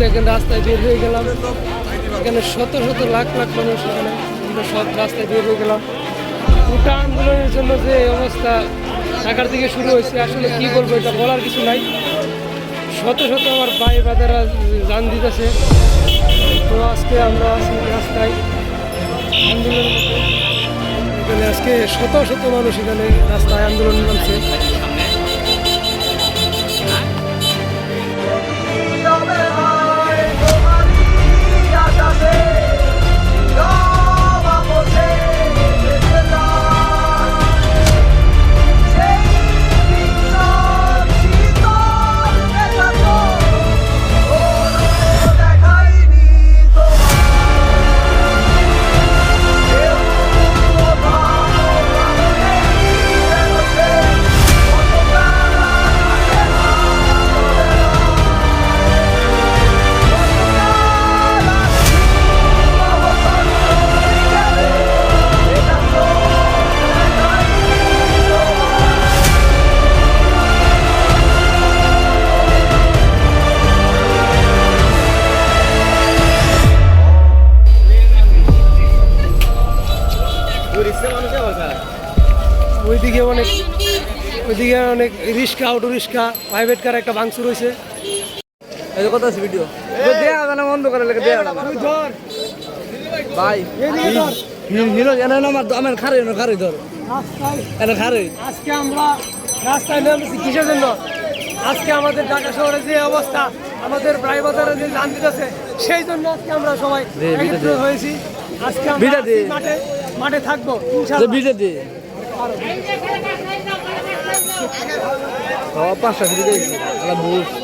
দেখেন রাস্তায় বের হয়ে গেলাম। এখানে শত শত লাখ লাখ মানুষ এখানে। আমরা সব রাস্তায় বের হয়ে গেলাম। গোটা আন্দোলনের জন্য যে অবস্থা ঢাকার থেকে শুরু হয়েছে, আসলে কি বলব এটা বলার কিছু নাই। শত শত আমার ভাই বাদারা জান দিতেছে। তো আজকে আমরা আছি রাস্তায়। আন্দোলন আজকে শত শত মানুষ এখানে রাস্তায় আন্দোলন নামছে। ওইদিকে অনেক ওইদিকে অনেক rickshaw auto rickshaw private car একটা ভাঙচুর হয়েছে। এই কথা আছে ভিডিও দেয়া যাবে না বন্ধ করে লেগে দেয়া যাবে ভাই হিরো এনে না আমার আমার খারে এনে খারে ধর। রাস্তায় এনে খারে আজকে আমরা রাস্তায় নেমেছি কিসের জন্য? আজকে আমাদের ঢাকা শহরে যে অবস্থা আমাদের প্রাইভেটারে যে জান দিতেছে সেই জন্য আজকে আমরা সবাই। হয়েছি। আজকে আমরা দে। মাঠে। মাঠে থাকব বিজেপি। পাঁচটা ফিরে গেছি বুঝ।